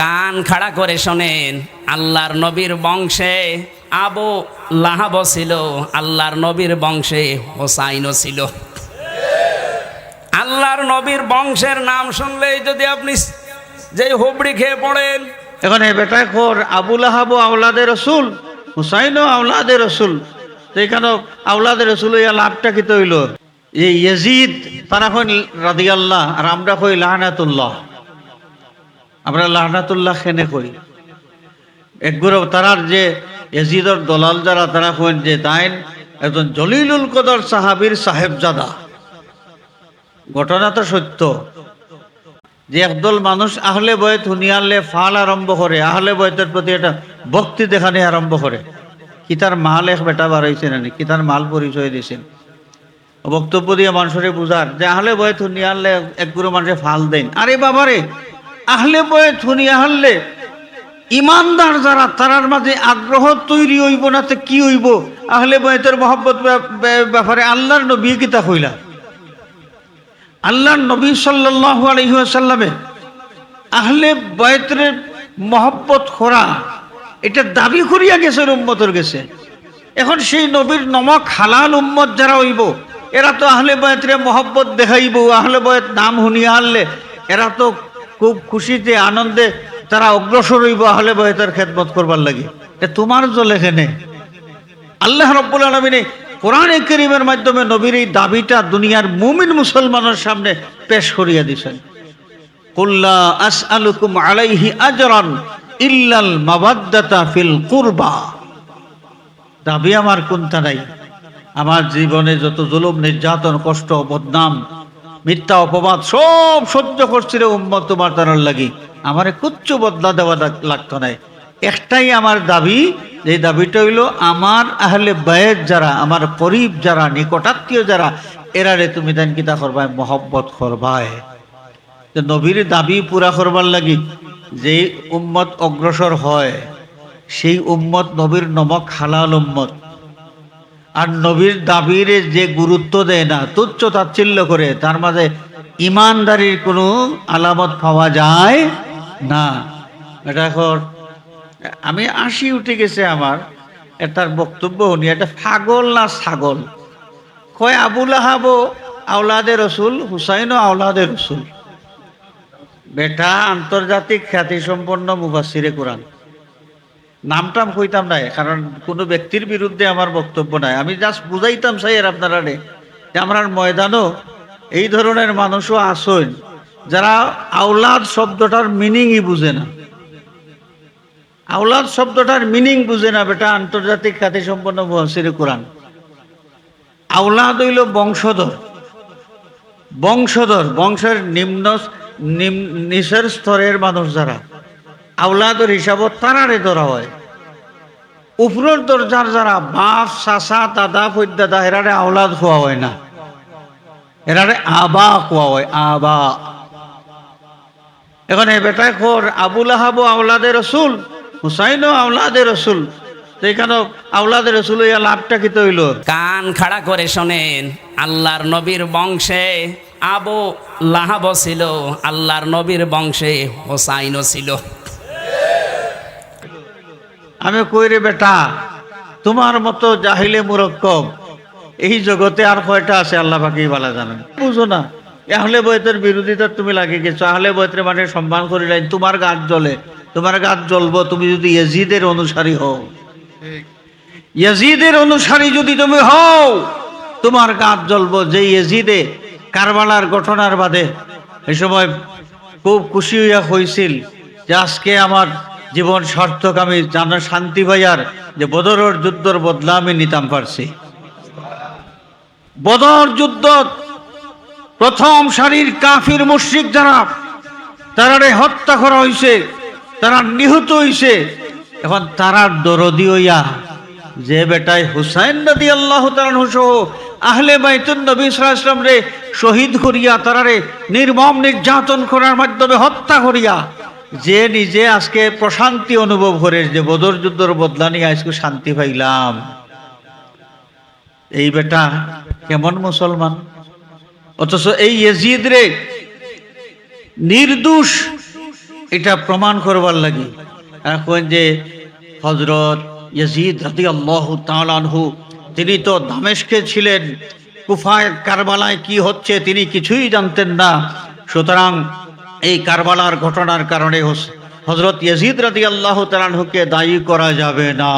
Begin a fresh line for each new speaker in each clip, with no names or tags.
কান খাড়া করে শোনেন, আল্লাহর নবীর বংশে আবু লাহাব ছিল, আল্লাহর নবীর বংশে হোসাইনও ছিল। আল্লাহর নবীর বংশের নাম শুনলেই যদি আপনি যে হুবড়ি খেয়ে পড়েন,
এখানে বেটা খোর, আবু আহাব আওলাদে রসুল, হুসাইনও আওলাদে রসুল। তো এখানে আওলাদে রসুল ইয়া লাভটা কি তৈল? এই ইয়াজিদ তারা হইন রাদিয়াল্লাহ, আর আমরা কই লাহনাতুল্লাহ। আমরা লাহনাতুল্লাহ খেনে কই একগুলো তারার যে ইয়াজিদর দলাল যারা, তারা কইন যে তাইন একজন জলিলুল কদর সাহাবীর সাহেবজাদা। ঘটনা তো সত্য। যে একদল মানুষ আহলে বয়ত হুনিয়ালে ফাল আরম্ভ করে, আহলে বয়তের প্রতি একটা ভক্তি দেখানি আরম্ভ করে। কিতার মাল এক বেটা বার হয়েছে কি কিতার মাল পরিচয় দিয়েছেন বক্তব্য দিয়ে মানুষের বুঝার যে আহলে বয়ত হুনিয়ালে একগুলো মানুষের ফাল দেন। আরে বাবারে আহলে বয়ত হুনিয়া হারলে ইমানদার যারা, তারার মাঝে আগ্রহ তৈরি হইব না তো কি হইব? আহলে বয়তের মহব্বত ব্যাপারে আল্লাহর নবী কিতা হইলা আল্লাহ নবী সাল্লাহ আলহিহাসাল্লামে আহলে বয়তের মহব্বত খোরা, এটা দাবি করিয়া গেছে উম্মতর গেছে এখন সেই নবীর নমক হালাল উম্মত যারা হইব, এরা তো আহলে বয়তের মহব্বত দেখাইব, আহলে বয়ত নাম শুনিয়া আনলে এরা তো খুব খুশিতে, আনন্দে তারা অগ্রসর হইব, আহলে বয়তের খেদমত করবার লাগে। এ তোমার জল এখানে। আল্লাহ রব্বুল আলমিনে কোরআনে করিমের মাধ্যমে নবীর এই দাবিটা দুনিয়ার মুমিন মুসলমানের সামনে পেশ করিয়া দিছেন। কুল্লা আস আলুকুম আলাইহি আজরান ইল্লাল মাবাদ্দাতা ফিল কুরবা। দাবি আমার কোনটা নাই? আমার জীবনে যত জুলুম, নির্যাতন, কষ্ট, বদনাম মিথ্যা অপবাদ সব সহ্য করছিল উম্মত তোমার তার লাগি। আমারে কুচ্ছ বদলা দেওয়া লাগতো নাই। একটাই আমার দাবি যে দাবিটা হইল আমার আহলে বায়ের যারা, আমার করিব যারা, নিকটাত্মীয় যারা, এরারে তুমি দেন কিতা করবায় মহব্বত করবায় যে নবীর দাবি পুরা করবার লাগি যে উম্মত অগ্রসর হয়, সেই উম্মত নবীর নমক হালাল উম্মত। আর নবীর দাবির যে গুরুত্ব দেয় না, তুচ্ছ তাচ্ছিল্য করে, তার মাঝে ইমানদারির কোনো আলামত পাওয়া যায় না। এটা এখন, আমি আশি উঠে গেছে আমার এটার বক্তব্য শুনি এটা ফাগল না ছাগল? কয় আবুল আহাব আওলাদে রসুল, হুসাইনও আওলাদে রসুল। বেটা আন্তর্জাতিক খ্যাতিসম্পন্ন মুফাসিরে কোরআন। নামটাম কইতাম নাই, কারণ কোনো ব্যক্তির বিরুদ্ধে আমার বক্তব্য নাই। আমি জাস্ট বুঝাইতাম চাই আর আপনারা রে যে আমার ময়দানও এই ধরনের মানুষও আসেন যারা আওলাদ শব্দটার মিনিংই বুঝে না। আওলাদ শব্দটার মিনিং বুঝে না, বেটা, আন্তর্জাতিক খ্যাতি সম্পন্ন মহসির কোরআন। আওলাদ হইল বংশধর। বংশধর, বংশের নিম্ন, নিম- নিচের স্তরের মানুষ যারা আওলাদর হিসাবত তারারে ধরা হয়। উপরের দরজার যারা বাপ, চাচা, দাদা ফৈদাদা এরারে আওলাদ খোয়া হয় না। এরারে আবা খোয়া হয়, আবা। এখন এ বেটায় খোর আবুল আহাবু আওলাদে রসুল, হুসাইনও আওলাদে রসুল। এখানে আওলাদে রসুল ইয়া লাভটা কি তৈল?
কান খাড়া করে শোনেন, আল্লাহর নবীর বংশে আবু লাহাব ছিল, আল্লাহর নবীর বংশে হোসাইনও ছিল।
আমি কই রে বেটা, তোমার মতো জাহিলে মুরক্কব, এই জগতে আর কয়টা আছে আল্লাহ পাকি বলা জানেন? বুঝো না। আহলে বয়তের বিরোধিতা তুমি লাগে গেছো। আহলে বয়তের মানে সম্মান করিলেন তোমার গাছ জ্বলে, তোমার গাছ জ্বলবো, তুমি যদি ইয়াজিদের অনুসারী হও। ইয়াজিদের অনুসারী যদি তুমি হও, তোমার গাছ জ্বলবো। যে ইয়াজিদে কারবালার ঘটনার বাদে এই সময় খুব খুশি হইয়া হয়েছিল যে আজকে আমার জীবন সার্থক, আমি জানা শান্তি ভাইয়ার যে বদরের যুদ্ধর বদলা আমি নিতাম পারছি। বদর যুদ্ধ, প্রথম সারির কাফির মুশ্রিক যারা, তারারে হত্যা করা হয়েছে তারা নিহত হয়েছে এখন তারার দরদি হইয়া, যে বেটায় হুসাইন নদী আল্লাহ সহ আহলে বাইতুন নবী সাল্লাম রে শহীদ করিয়া, তারারে নির্মম নির্যাতন করার মাধ্যমে হত্যা করিয়া যে নিজে আজকে প্রশান্তি অনুভব করে যে বদর যুদ্ধর বদলা নিয়ে আজকে শান্তি পাইলাম। এই বেটা কেমন মুসলমান? অথচ এই ইয়েজিদ রে নির্দোষ এটা প্রমাণ করবার লাগি। এখন যে হজরত তিনি তো দামেশকে ছিলেন, কুফায় কারবালায় কি হচ্ছে তিনি কিছুই জানতেন না। সুতরাং এই কারবালার ঘটনার কারণে হজরত ইয়াজিদ রাদি আল্লাহ তালানহুকে দায়ী করা যাবে না।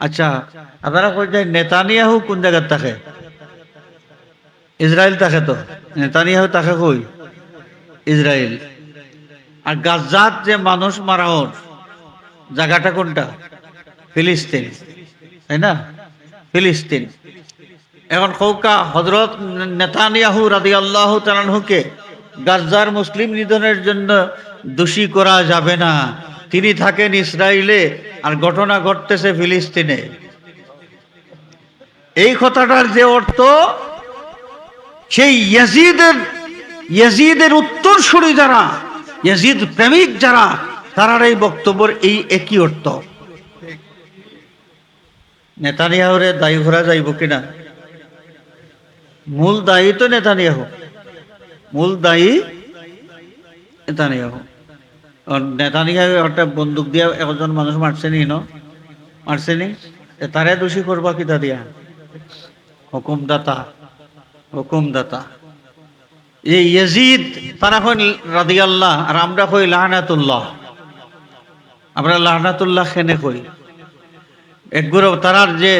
আচ্ছা আপনারা কই নেতানিয়াহু কোন জায়গার থাকে? ইসরায়েল থাকে তো? নেতানিয়াহু থাকে কই? ইসরায়েল আর গাজাত যে মানুষ মারা হন, জায়গাটা কোনটা? ফিলিস্তিন। তাই না? ফিলিস্তিন। এখন কৌকা হজরত নেতানিয়াহু রাদি আল্লাহ তালানহুকে গাজার মুসলিম নিধনের জন্য দোষী করা যাবে না। তিনি থাকেন ইসরায়েলে আর ঘটনা ঘটতেছে ফিলিস্তিনে। এই কথাটার যে অর্থ, সেই ইয়াজিদের ইয়াজিদের উত্তরসূরি যারা, ইয়াজিদ প্রেমিক যারা, তারার এই বক্তব্যের এই একই অর্থ। নেতানিয়াহুরে দায়ী ঘোরা যাইব কিনা? মূল দায়ী তো নেতানিয়াহু। মূল দায়ী নেতানিয়াহু। নেতানিয়াহু একটা বন্দুক দিয়া একজন মানুষ মারছে নি ন? মারছে নি? তারে দোষী করবা কিতা দিয়া? হুকুমদাতা হুকুমদাতা। এই ইয়াজিদ তারা হইন রাদিয়াল্লাহ আর আমরা কই লাহনাতুল্লাহ। আমরা লাহনাতুল্লাহ খেনে কই একগুলো তারার যে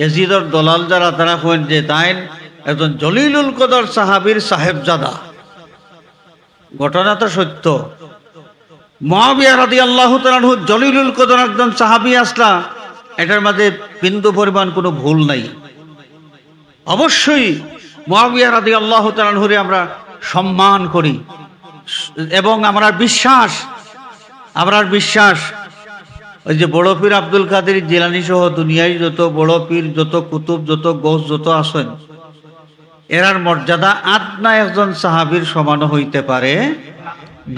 ইয়াজিদর দলাল যারা তারা কইন যে তাইন একজন জলিলুল কদর সাহাবীর সাহেবজাদা। ঘটনা তো সত্য। মহাবিয়া রাদি আল্লাহ তালাহু জলিলুল কদর একজন সাহাবী আসলা, এটার মাঝে বিন্দু পরিমাণ কোনো ভুল নাই। অবশ্যই মহাবিয়া রাদি আল্লাহ তালাহুরে আমরা সম্মান করি। এবং আমরা বিশ্বাস আমরা বিশ্বাস। ওই যে বড় পীর আব্দুল কাদের জিলানি সহ দুনিয়ায় যত বড় পীর, যত কুতুব, যত গোস, যত আসেন এরার মর্যাদা আদনা একজন সাহাবীর সমান হইতে পারে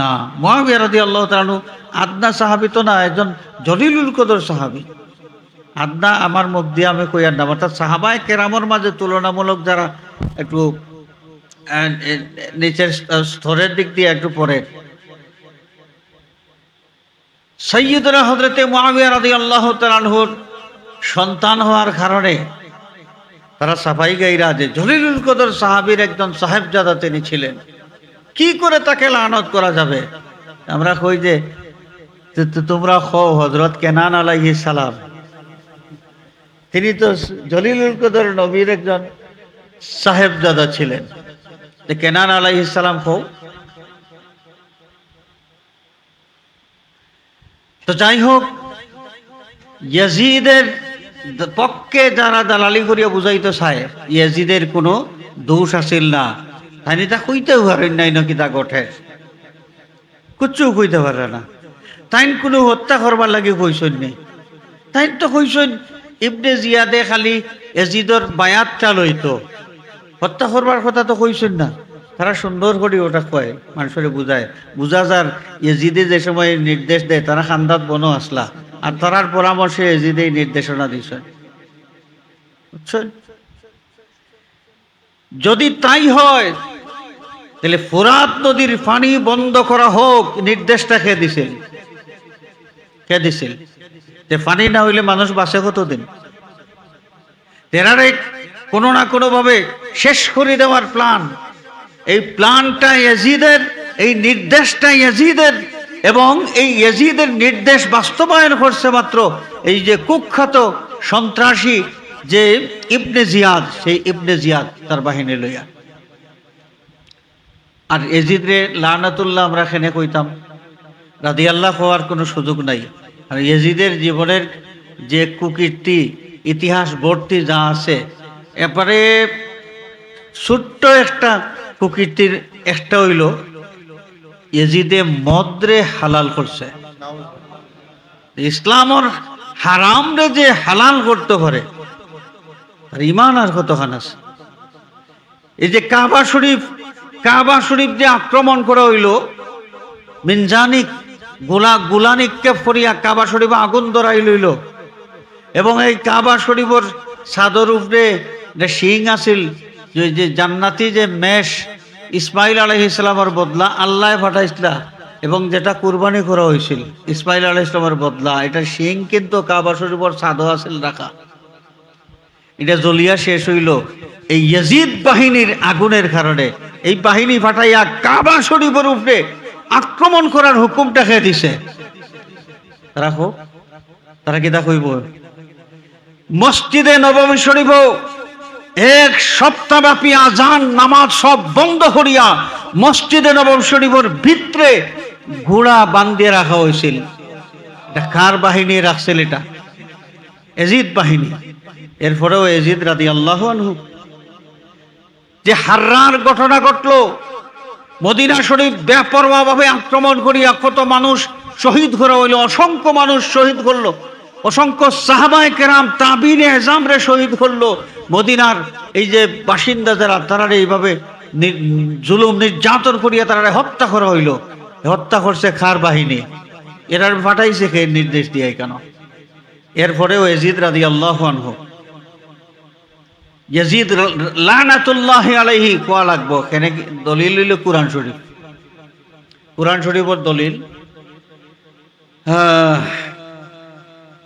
না। মহাবিয়া রাদি আল্লাহ তালু আদনা সাহাবি তো না, একজন জলিলুল কদর সাহাবি। আদনা আমার মুখ দিয়ে আমি কইয়ার নাম অর্থাৎ সাহাবায় কেরামর মাঝে তুলনামূলক যারা একটু নিচের স্তরের দিক দিয়ে একটু পরে সৈয়দরা হজরতে মহাবিয়া রাদি আল্লাহ তালানহুর সন্তান হওয়ার কারণে তারা সাফাই গাইরা যে জলিলুল কদর সাহাবীর একজন সাহেবজাদা তিনি ছিলেন। কি করে তাকে লানত করা যাবে? আমরা কই যে তোমরা খো হজরত কেনান আলাইহি সালাম। তিনি তো জলিলুল কদর নবীর একজন সাহেবজাদা ছিলেন। যে কেনান আলাইহি সালাম খো তো যাই হোক, ইয়াজিদের পক্ষে যারা দালালি করিয়া বুঝাইতে চায় ইয়াজিদের কোনো দোষ আসিল না। তাই তা কইতে পারেন নাই নাকি তা গঠে কুচ্ছু কইতে পারে না। তাইন কোনো হত্যা করবার লাগে কইসন নেই তাই তো কইসন ইবনে জিয়াদে খালি এজিদর বায়াতটা লইতো। হত্যা করবার কথা তো কইসন না। তারা সুন্দর করে ওটা কয়, মানুষের বুঝায়। বুঝা যার এজিদে যে সময় নির্দেশ দেয়, তারা খান্দাত বনো আসলা। আর তারার পরামর্শে এজিদে এই নির্দেশনা দিছে বুঝছেন? যদি তাই হয়, তাহলে ফোরাত নদীর পানি বন্ধ করা হোক, নির্দেশটা কে দিছিল কে দিছিল যে পানি না হইলে মানুষ বাঁচে কতদিন? তেরারে কোনো না কোনো ভাবে শেষ করে দেওয়ার প্ল্যান এই প্ল্যানটা ইয়াজিদের এই নির্দেশটা ইয়াজিদের এবং এই ইয়াজিদের নির্দেশ বাস্তবায়ন করছে মাত্র এই যে কুখ্যাত সন্ত্রাসী যে ইবনে জিয়াদ, সেই ইবনে জিয়াদ তার বাহিনী লইয়া। আর এজিদরে লানাতুল্লাহ আমরা খেনে কইতাম, রাদিয়াল্লাহ হওয়ার কোনো সুযোগ নাই। আর এজিদের জীবনের যে কুকীর্তি, ইতিহাস ভর্তি যা আছে, এবারে ছোট্ট একটা কুকীর্তির একটা হইল এজিদে মদ্রে হালাল করছে। ইসলামর হারামরে যে হালাল করতে পারে আর ইমান আর কতখান আছে? এই যে কাবা শরীফ কাবা শরীফ যে আক্রমণ করা হইল, মিনজানিক গোলা গুলানিককে ফরিয়া কাবা শরীফ আগুন ধরাই লইল। এবং এই কাবা শরীফর চাদর উপরে যে শিং আছিল, যে যে জান্নাতি যে মেষ ইসমাইল আলহ ইসলামের বদলা আল্লাহ পাঠাইছিলা এবং যেটা কুরবানি করা হয়েছিল ইসমাইল আলহ ইসলামের বদলা। এটা সিং কিন্তু কাবা শরীফর সাধু আছিল রাখা। এটা জ্বলিয়া শেষ হইল। এই ইয়াজিদ বাহিনীর আগুনের কারণে। এই বাহিনী ফাটাইয়া কাবা শরীফের উপরে আক্রমণ করার হুকুমটা খেয়ে দিছে? রাখো। তারা কি কইব মসজিদে নবমী শরীফ এক সপ্তাহব্যাপী আজান, নামাজ সব বন্ধ করিয়া মসজিদে নবম শরীফের ভিতরে ঘোড়া বান্ধিয়ে রাখা হয়েছিল। এটা কার বাহিনী রাখছিল এটা? এজিদ বাহিনী। এরপরেও এজিদ রাদি আল্লাহ আনহু। যে হার্রার ঘটনা ঘটলো, মদিনা শরীফ ব্যাপরভাবে আক্রমণ করিয়া কত মানুষ শহীদ করা হইল অসংখ্য মানুষ শহীদ করল অসংখ্য সাহাবায় কেরাম তাবিনে এজামরে শহীদ করল মদিনার এই যে বাসিন্দা যারা তারা এইভাবে জুলুম নির্যাতন করিয়া তারা হত্যা করা হইল। হত্যা করছে খার বাহিনী? এরার ফাটাইছে কে নির্দেশ দিয়ে কেন? এরপরেও এজিদ রাদি আল্লাহ আনহু। ইয়াজিদ লানাতুল্লাহ আলাইহি, কোয়া লাগবো? কেন দলিল হইল কোরআন শরীফ। কোরআন শরীফের দলিল হ্যাঁ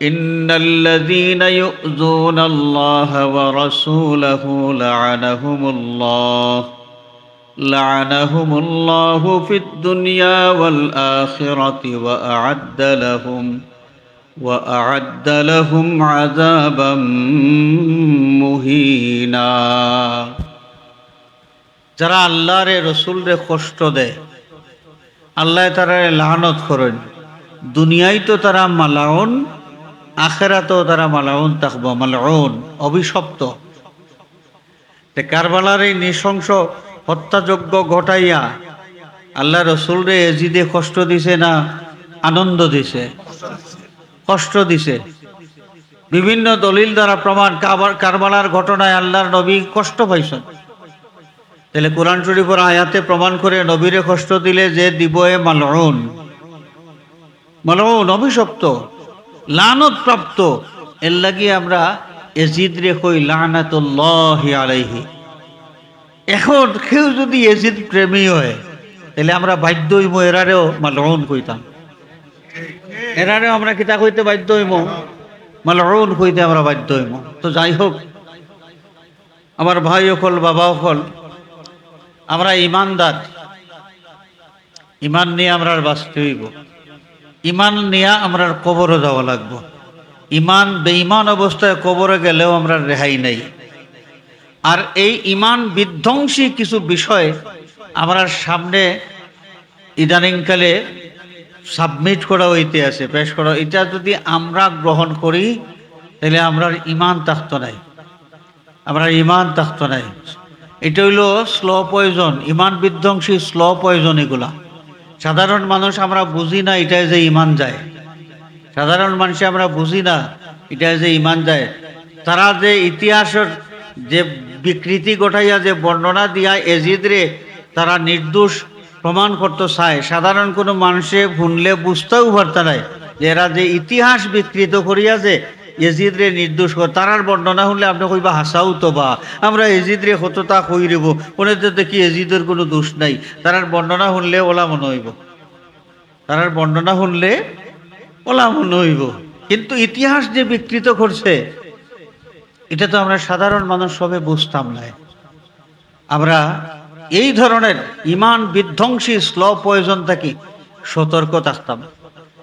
إن الذين يؤذون الله ورسوله لعنهم الله لعنهم الله في الدنيا والآخرة وأعد لهم وأعد لهم عذابا مهينا যারা আল্লাহরে রসুলরে কষ্ট দেয় আল্লাহ তারা লানত করেন দুনিয়ায় তো তারা মালাউন আখেরাতেও তারা মালাউন থাকব মালাউন, অভিশপ্ত। কারবালার এই নৃশংস হত্যাযজ্ঞ ঘটাইয়া আল্লাহ রসুলরে এজিদে কষ্ট দিছে না আনন্দ দিছে? কষ্ট দিছে। বিভিন্ন দলিল দ্বারা প্রমাণ কারবালার ঘটনায় আল্লাহর নবী কষ্ট পাইছেন। তাহলে কোরআন শরীফের আয়াতে প্রমাণ করে নবীরে কষ্ট দিলে যে দিব এ মালউন। মালউন, অভিশপ্ত। লানত প্রাপ্ত এর লাগি আমরা এজিদ রে কই, লানাতুল্লাহ আলাইহি। এখন কেউ যদি এজিদ প্রেমী হয়, তাহলে আমরা বাধ্য হইব এরারেও মালউন কইতাম। এরারেও আমরা কিতা কইতে বাধ্য হইব মালউন কইতে আমরা বাধ্য হইব তো যাই হোক, আমার ভাই অকল বাবা অকল আমরা ইমানদার। ইমান নিয়ে আমরা বাঁচতে হইব। ইমান নিয়ে আমরা কবরও যাওয়া লাগবো। ইমান, বেঈমান অবস্থায় কবরে গেলেও আমরা রেহাই নেই। আর এই ইমান বিধ্বংসী কিছু বিষয় আমরা সামনে ইদানিংকালে সাবমিট করা হইতে আছে পেশ করা এটা যদি আমরা গ্রহণ করি, তাহলে আমরা ইমান তাক্ত নাই। আমরা ইমান তাক্ত নাই। এটা হইল স্লো পয়জন ইমান বিধ্বংসী স্লো পয়জন এগুলা। সাধারণ মানুষ আমরা বুঝি না, এটাই যে ইমান যায়। সাধারণ মানুষে আমরা বুঝি না এটা যে ইমান যায়। তারা যে ইতিহাসের যে বিকৃতি ঘটাইয়া যে বর্ণনা দিয়া এজিদরে তারা নির্দোষ প্রমাণ করতে চায়। সাধারণ কোনো মানুষে শুনলে বুঝতেও পারত নাই যে এরা যে ইতিহাস বিকৃত করিয়া যে এজিদরে নির্দোষ কর, তারার বর্ণনা শুনলে আপনি কইবা হাসাও তো বা। আমরা এজিদরে হততা কই রেব ওনের তো দেখি এজিদের কোনো দোষ নাই। তারার বর্ণনা শুনলে ওলা মনে হইব। তারার বর্ণনা শুনলে ওলা মনে হইব। কিন্তু ইতিহাস যে বিকৃত করছে, এটা তো আমরা সাধারণ মানুষ সবে বুঝতাম না। আমরা এই ধরনের ইমান বিধ্বংসী স্ল প্রয়োজন থাকি সতর্ক থাকতাম।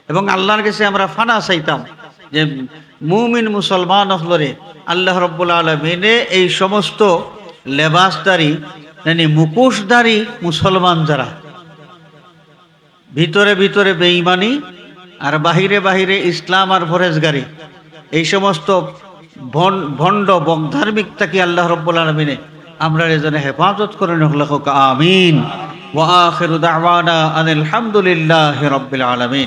এবং আল্লাহর কাছে আমরা ফানা চাইতাম। যে মুমিন মুসলমান হলরে আল্লাহ রব্বুল আলমিনে এই সমস্ত লেবাসদারি মানে মুখোশধারী মুসলমান যারা, ভিতরে ভিতরে বেঈমানি আর বাহিরে বাহিরে ইসলাম আর ফরেজগারি এই সমস্ত ভণ্ড বংধার্মিকতাকে আল্লাহ রব্বুল আলমিনে আমরা এজনে হেফাজত করে নখলাখ আমিন। ওয়া আখিরু দাওয়ানা আনিল হামদুলিল্লাহি রাব্বিল আলামিন।